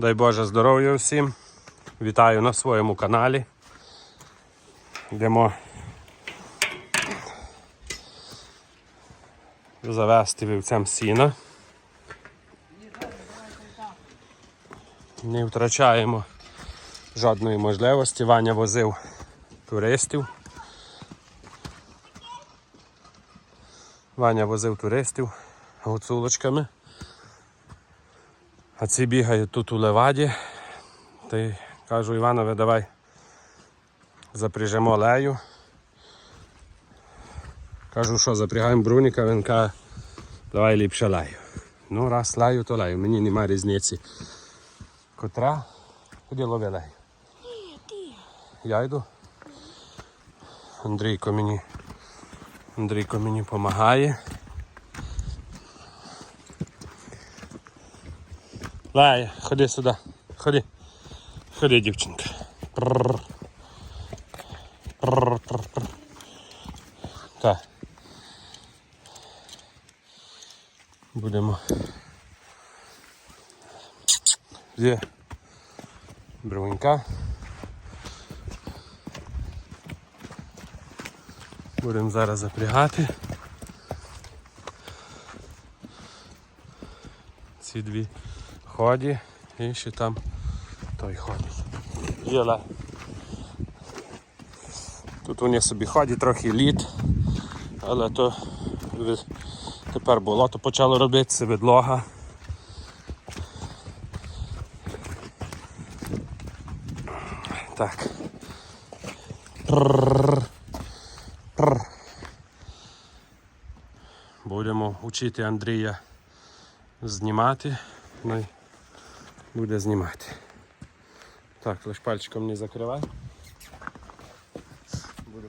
Дай Боже здоров'я всім. Вітаю на своєму каналі. Йдемо завести вівцям сіна. Не втрачаємо жодної можливості. Ваня возив туристів. Ваня возив туристів гуцулочками. А ці бігають тут у леваді. Та й кажу Іванове, давай запряжемо лею. Кажу, що запрягаємо Бруніка, він каже, давай ліпше лею. Ну, раз лею, то лею. Мені немає різниці. Котра? Ході лови лею. Я йду. Андрійко мені. Андрійко мені допомагає. Лая, ходи сюди. Ходи. Ходи, дівчинка. Так. Будемо. Є. Брунька. Будемо зараз запрягати. Ці дві ході і ще там той ходить. Єла. Тут вони собі ходять трохи лід, але то тепер болото почало робитися, відлога. Так. Прррр. Прррр. Будемо вчити Андрія знімати. Ну, і буде знімати. Так, лиш пальчиком не закривай. Буду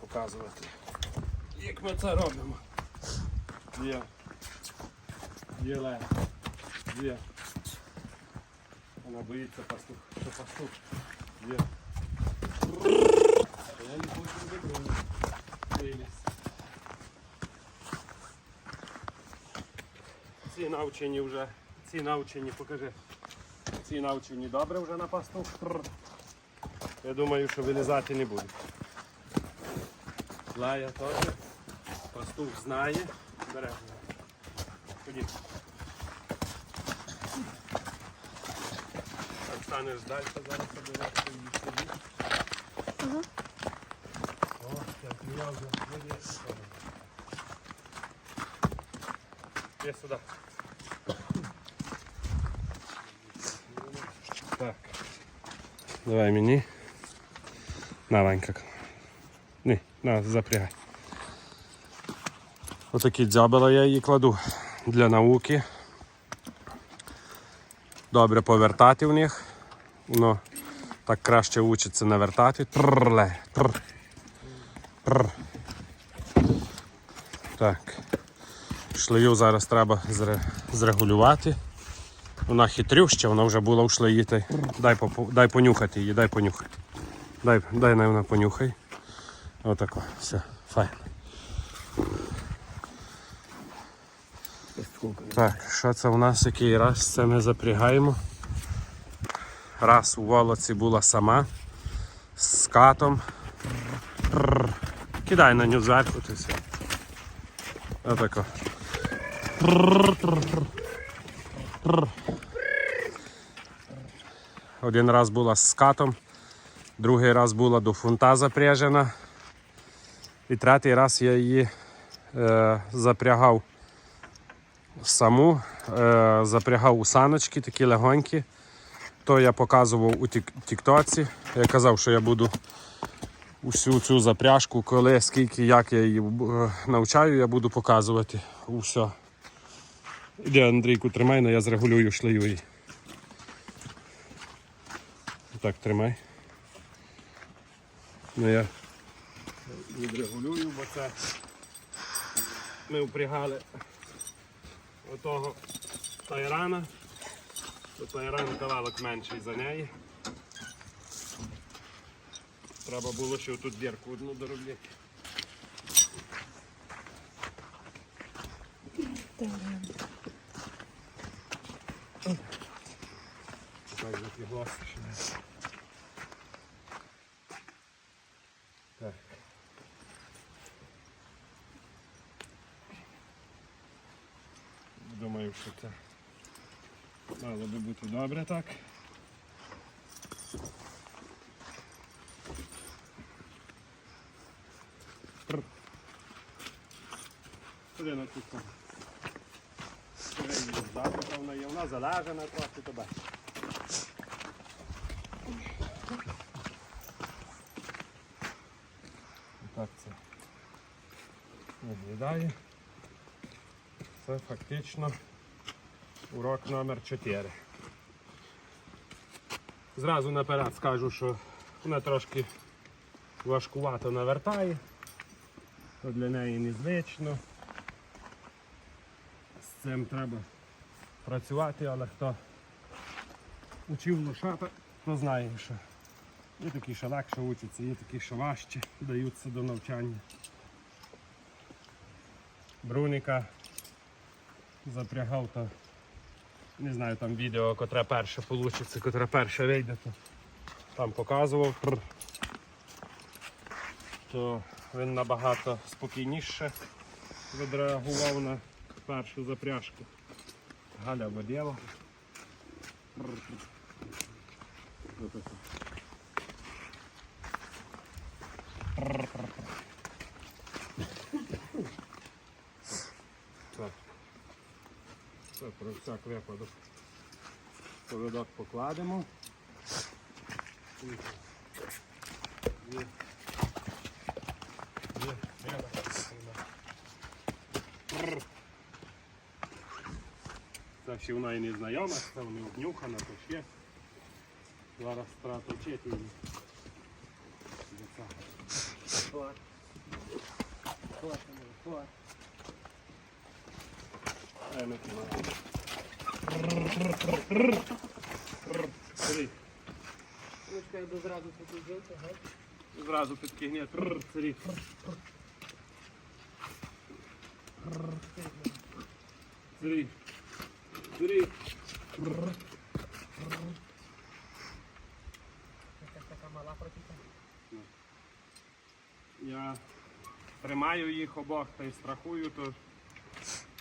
показувати, як ми це робимо. Є. Є Лея. Є. Вона боїться пастух. Що пастух? Є. А Я не хочу вибрати. Виліз. Ці навчені вже, Ці навчені, покажи. Ці навчені добре вже на пастух. Пррр. Я думаю, що вилізати не будуть. Лая теж. Пастух знає. Бере. Ходіть. Так станеш далі, зараз подивитися і собі. О, як я вже виліз. Є сюди. Так. Давай мені. На, Ванька. Ні, на, запрягай. Отакі дзьобела я її кладу для науки. Добре повертати в них. Воно так краще учиться навертати. Тррле. Трр. Трр. Так. Шлею зараз треба зре- зрегулювати. Вона хитрюща, вона вже була у шлеї. та й Дай, дай понюхати її, дай понюхати. Дай, дай на вона понюхай. Отако. Все, файн. Так, що це у нас який раз? Це ми запрягаємо. Раз у волоці була сама з катом. Прррр. Кидай на нього зверху, то все. Отако. Один раз була з скатом, другий раз була до фунта запряжена. І третій раз я її е, запрягав саму, е, запрягав у саночки такі легонькі. То я показував у тіктоці. Я казав, що я буду усю цю запряжку, коли, скільки, як я її е, навчаю, я буду показувати усе. Іди, Андрійку, тримай, але я зрегулюю шлею її. Так, тримай. Ну я відрегулюю, бо це ми впрягали отого тайрана. То тайран кавалок менший за неї. Треба було ще тут дірку одну доробити. Так, запряглося ще не. Так. Думаю, що це мало би бути добре так. Пр. На тут. Завтра вона є, вона залежана трохи тебе. Так це виглядає. Це фактично урок номер 4. Зразу наперед скажу, що вона трошки важкувато навертає, то для неї незвично. З цим треба працювати, але хто учив лошата, то знає, що є такі, що легше учаться, є такі, що важче даються до навчання. Бруніка запрягав, то не знаю там відео, котре перше вийде, котре перше вийде, то там показував. То він набагато спокійніше відреагував на першу запряжку. Галя воділа. Так. Про всяк випадок. Повідок покладемо. Є. Є. Це ще вона і не знайома, це не обнюхана, то ще. Зараз треба точити її. До цього. Е, не знаю. Смотри, Ручка зразу покружив, ага. Підкигне. Смотри. Смотри. Якась така мала протіка. Я тримаю їх обох та й страхую, то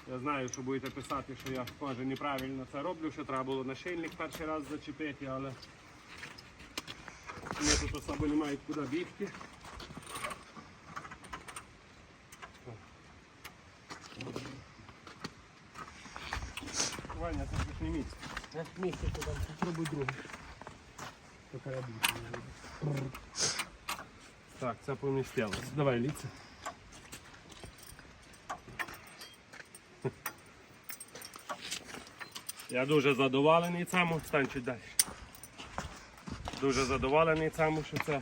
я знаю, що будете писати, що я може неправильно це роблю, що треба було нашильник перший раз зачепити, але вони тут особо не мають куди бігти. Ваня, це ж не місце. На місці туди, попробуй другу. Поки я. Так, це помістилось. Давай, ліце. Я дуже задоволений цьому, стань чуть далі. Дуже задоволений цьому, що це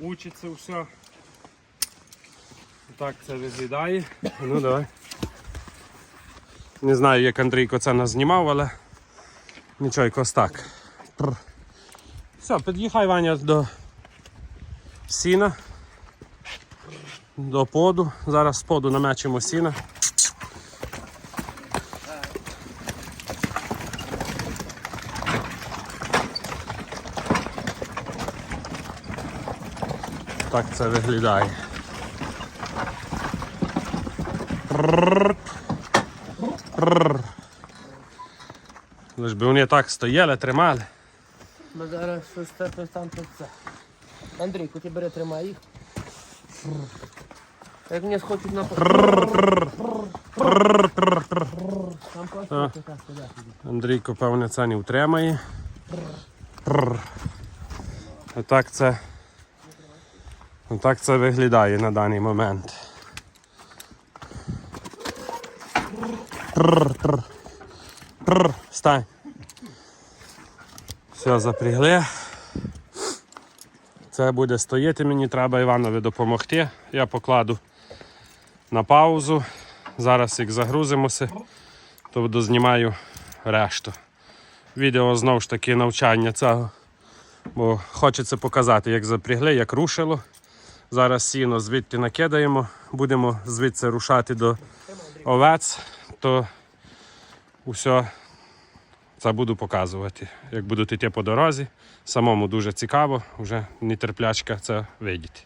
учиться все. Так це виглядає. Ну давай. Не знаю, як Андрійко це нас знімав, але нічого, якось так. Пр. Все, під'їхай Ваня до сіна до поду. Зараз з поду намечимо сіна. Так це виглядає. Лиш би вони так стояли, тримали. Ми зараз щось це, там, щось це. Андрійку, ти бери, тримай їх. Як мені схочуть на... Там. Андрійко, певне, це не втримає. Пррр. Отак це. Отак це виглядає на даний момент. Стань. Все, запрягли. Це буде стояти, мені треба Іванові допомогти. Я покладу на паузу. Зараз як загрузимося, то дознімаю решту. Відео знову ж таки навчання цього. Бо хочеться показати, як запрягли, як рушило. Зараз сіно звідти накидаємо, будемо звідси рушати до овець, то усе Це буду показувати. Як будуть йти по дорозі. Самому дуже цікаво, вже нетерплячка це видіти.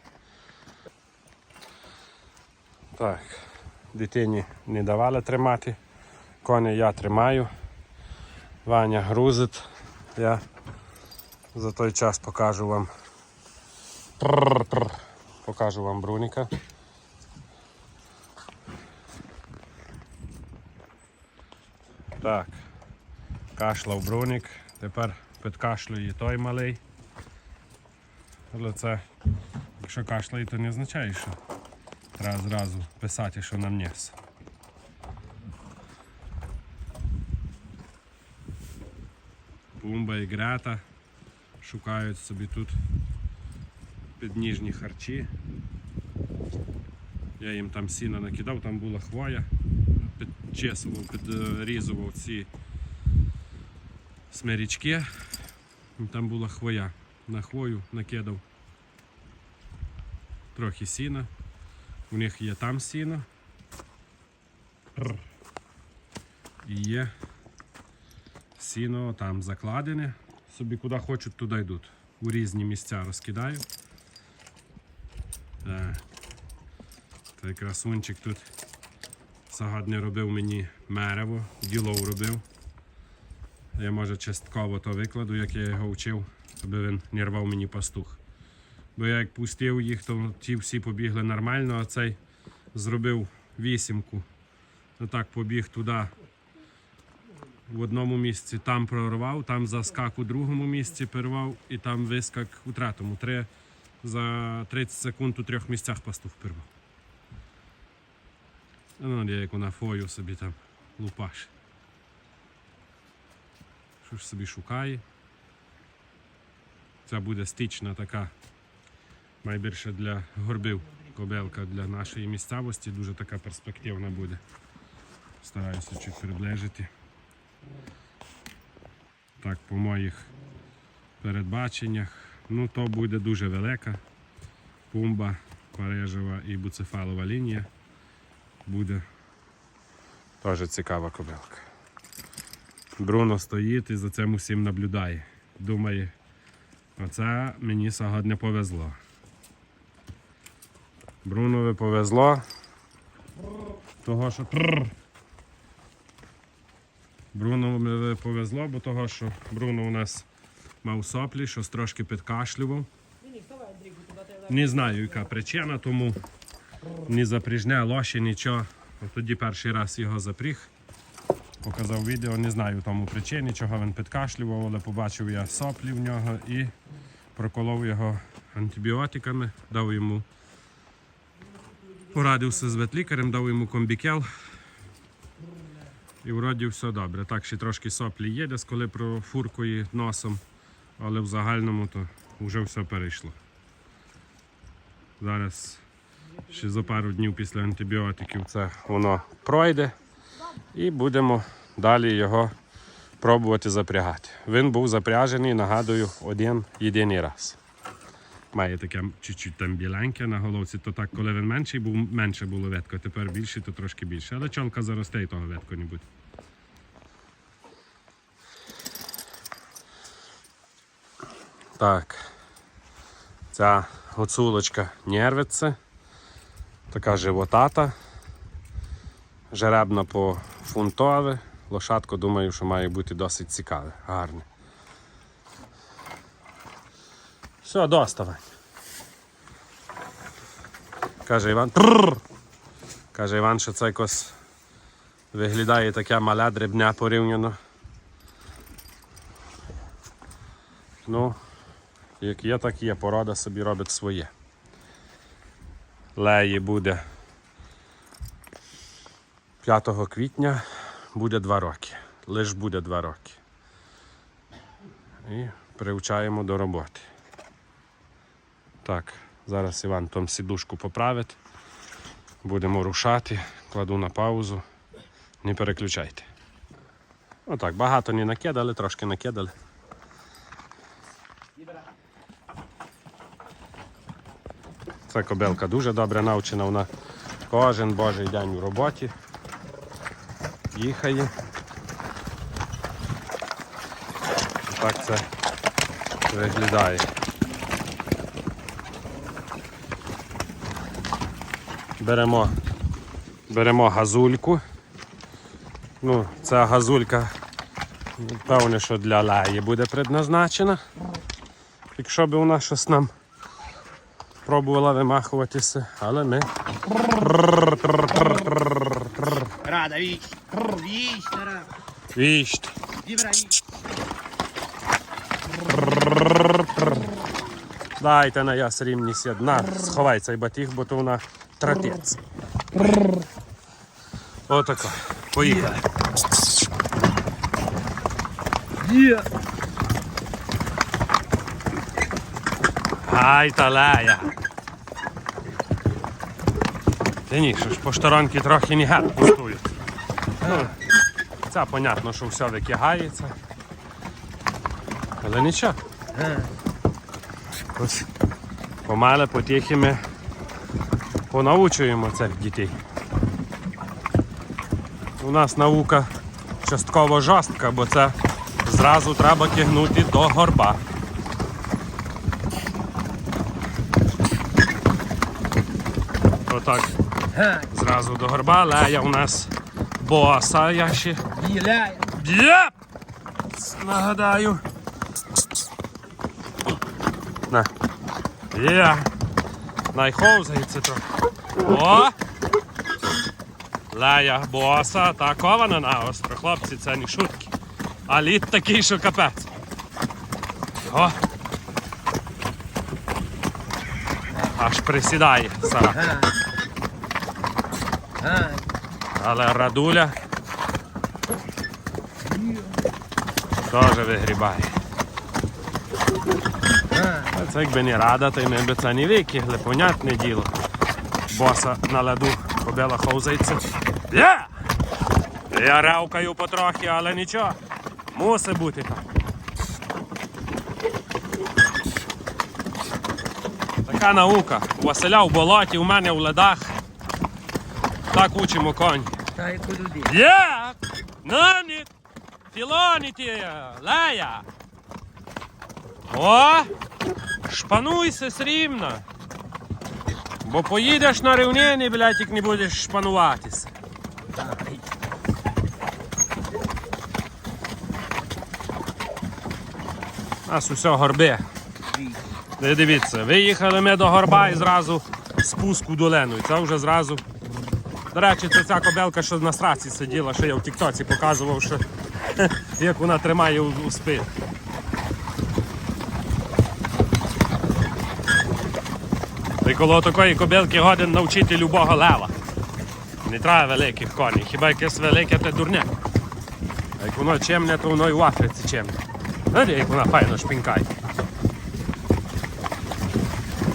Так, дитині не давали тримати. Коня я тримаю. Ваня грузить. Я за той час покажу вам. Прррр-пррр. Покажу вам бруніка. Так. Кашляв брунік. Тепер підкашлює той малий. Але це, якщо кашляє, то не означає, що треба зразу писати, що нам ніс. Пумба і Грета шукають собі тут підніжні харчі. Я їм там сіна накидав, там була хвоя, підчесував, підрізував ці смирічки. Там була хвоя. На хвою накидав трохи сіна. У них є там сіно. І є сіно там закладене. Собі куди хочуть, туди йдуть. У різні місця розкидаю. Так. Той красунчик тут сьогодні робив мені мерево, ділов робив. Я може частково то викладу, як я його вчив, аби він не рвав мені пастух. Бо я як пустив їх, то ті всі побігли нормально, а цей зробив вісімку. Отак побіг туди в одному місці, там прорвав, там заскак у другому місці перервав і там вискак у третьому. Три, за 30 секунд у трьох місцях пастух перервав. Ну, як вона фою собі там лупаш. Що ж собі шукає. Це буде стична така, найбільше для горбів кобелка для нашої місцевості, дуже така перспективна буде. Стараюся чуть приближити. Так, по моїх передбаченнях. Ну, то буде дуже велика пумба, парижева і буцефалова лінія. Буде теж цікава кобилка. Бруно стоїть і за цим усім наблюдає. Думає, оце мені сьогодні повезло. Брунові повезло. Того, що. Бруно повезло, бо того, що Бруно у нас мав соплі, щось трошки підкашлював. Не знаю, яка причина, тому не запріжне лоші, нічого. От Тоді перший раз його запріг. Показав відео, не знаю тому причини, чого він підкашлював, але побачив я соплі в нього і проколов його антибіотиками, дав йому, порадився з ветлікарем, дав йому комбікел. І вроді все добре. Так, ще трошки соплі є, десь коли профуркує носом, але в загальному то вже все перейшло. Зараз ще за пару днів після антибіотиків це воно пройде і будемо далі його пробувати запрягати. Він був запряжений, нагадую, один єдиний раз. Має таке чуть-чуть там біленьке на головці, то так, коли він менший був, менше було ветко, тепер більший, то трошки більше. Але чолка заросте і того ветко не. Так. Ця гоцулочка нервиться. Така животата. Жеребна по фунтове. Лошадко, думаю, що має бути досить цікаве, гарне. Все, доставай. Каже Іван. Трррр! Каже Іван, що це якось виглядає таке мале дрібне порівняно. Ну, як є, так є. Порода собі робить своє. Леї буде 5 квітня буде 2 роки. Лиш буде 2 роки. І привчаємо до роботи. Так, зараз Іван там сідушку поправить. Будемо рушати. Кладу на паузу. Не переключайте. Отак, багато не накидали, трошки накидали. Це кобилка дуже добре навчена, вона кожен божий день у роботі. Їхає. так це виглядає. Беремо, беремо газульку. Ну, ця газулька, певне, що для лаї буде предназначена. Якщо б вона щось нам пробувала вимахуватися, але ми Рада, віч. Віч, рада. віч. Дайте на яс рівність одна. Сховай цей батіг, бо то вона трапець. Отако. Поїхали. Є. Ай та лая. Та ні, що ж поштаронки трохи не гад пустують. Ну, це понятно, що все викигається. Але нічого. Помале потихи ми понаучуємо цих дітей. У нас наука частково жорстка, бо це зразу треба кигнути до горба. Отак. Зразу до горба, лея у нас боса, я ще Біляє. Є! Нагадаю. На. Є. Найховзається то. О! Лея боса та кована на остро. Хлопці, це не шутки. А лід такий, що капець. О! Аж присідає Сара. Але радуля теж вигрібає. А Це якби не рада, то й ми б це не викигли, понятне діло. Боса на ладу кобила ховзається. Є! Я ревкаю потрохи, але нічого. Мусить бути так. Така наука. У Василя в болоті, у мене в ледах. Так учимо конь. Та й куди? Є! Нані! Філоніті! Лея! О! Шпануйся срібно! Бо поїдеш на рівнині, блядь, як не будеш шпануватися. У Нас усе горби. Дивіться, виїхали ми до горба і зразу спуск у долину. І це вже зразу. До речі, це ця кобелка, що на страці сиділа, що я в Тіктоці показував, що як вона тримає у, спину. Ти коло такої кобилки годин навчити любого лева. Не треба великих коней, хіба якесь велике те дурне. А як воно чемне, то воно і в Африці чемне. Знаєте, як вона файно шпінкає.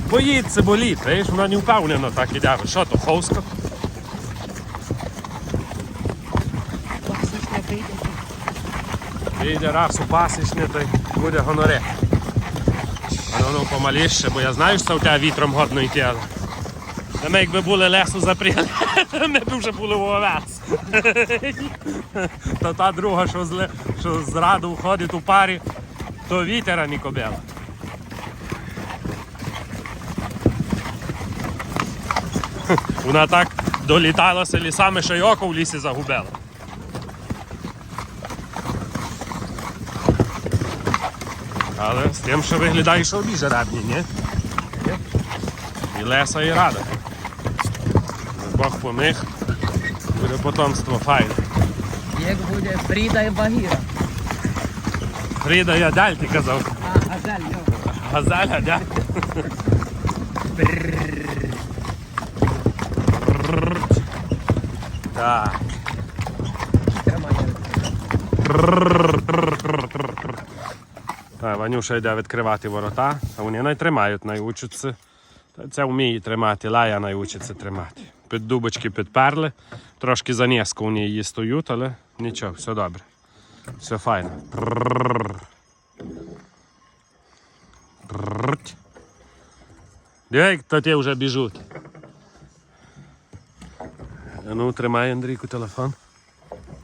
Боїться боліт, вона не впевнено так іде. Що то, ховська? Вийде раз у пасічне, то буде гоноре. Але воно помаліше, бо я знаю, що у тебе вітром годно йти, але. Ми якби були лесу запрягли, ми б вже були в овець. Та та друга, що, зле, що зраду входить у парі, то вітер, а не кобила. Вона так доліталася лісами, що й око в лісі загубила. Але з тим, що виглядає, що обіже радні, ні? І леса, і рада. Бог поміг, буде потомство файне. Як буде Фріда і Багіра. Фріда я дяль, ти казав. А, газель, йо. Газаля, дяль. Так. Тримай. Ванюша йде відкривати ворота, а вони не тримають, найучаться. Це вміє тримати, лая найучиться тримати. Під дубочки підперли, трошки за низько вони її стоють, але нічого, все добре. Все файно. Пррррть. То ті вже біжуть. Ну, тримай, Андрійку, телефон.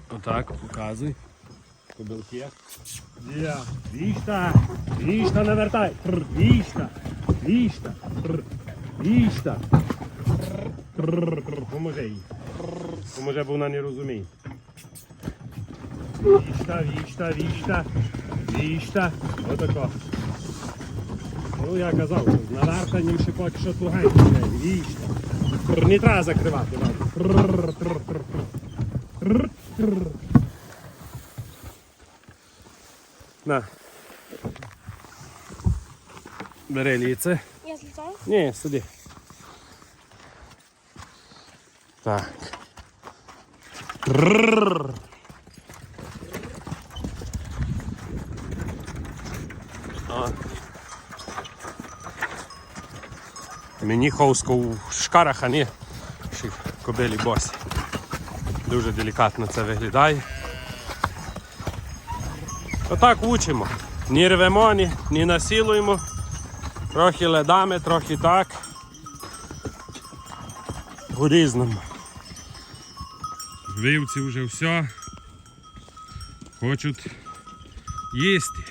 Отак, показуй. Кобилки. Вішта. Вішта навертай. Вішта. Вішта. Вішта. Поможи їй. Поможи, бо вона не розуміє. Вішта, вішта, вішта. Вішта. Отако. Ну я казав, з навертанням поки що тугенько. Вішта. Не треба закривати. ладно. На. Бери ліце. Я злітаю? Ні, сиди. Так. Трррр. О. Мені ховсько у шкарах, а не ще й кобилі босі. Дуже делікатно це виглядає. Отак учимо. Ні рвемо, ні, ні насилуємо. Трохи ледами, трохи так. По-різному. Вивці вже все. Хочуть їсти.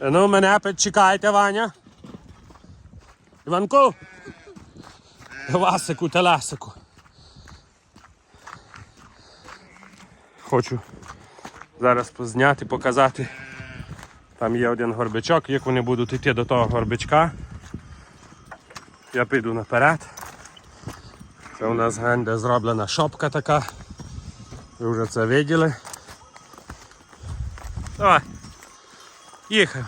Е, Ну, мене підчекайте, Ваня. Іванку. Васику, телесику. Хочу зараз позняти, показати. Там є один горбичок, як вони будуть йти до того горбичка. Я піду наперед. Це у нас генде зроблена шопка така. Ви вже це виділи. Давай. Їхай.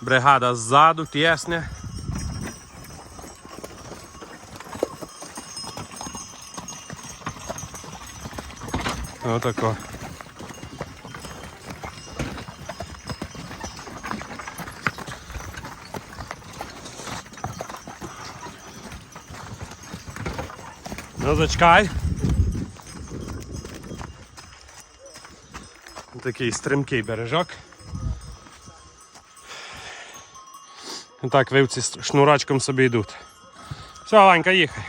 Бригада ззаду, тісне. Отако. Ну, зачекай. Такий стрімкий бережок. Так вивці з шнурочком собі йдуть. Все, Ванька, їхай.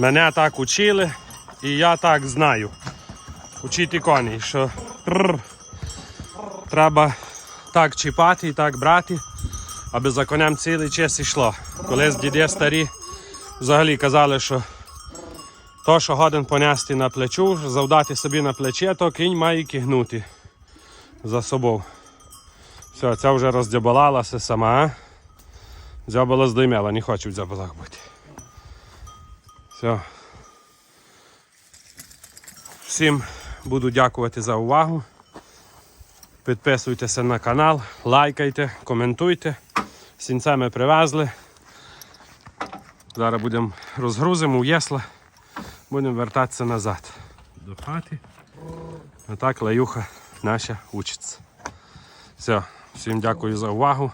Мене так учили, і я так знаю. Учити коней, що тррр, треба так чіпати і так брати, аби за конем цілий час йшло. Колись діди старі взагалі казали, що то, що годен понести на плечу, завдати собі на плече, то кінь має кигнути за собою. Все, ця вже роздябалалася сама. Дзьобала здоймела, не хочу в дзьобалах бути. Все. Всім буду дякувати за увагу. Підписуйтеся на канал, лайкайте, коментуйте. Сінця ми привезли. Зараз будемо розгрузимо у єсла, будемо вертатися назад до хати. Отак лаюха наша учиться. Все, всім дякую за увагу.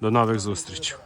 До нових зустрічей.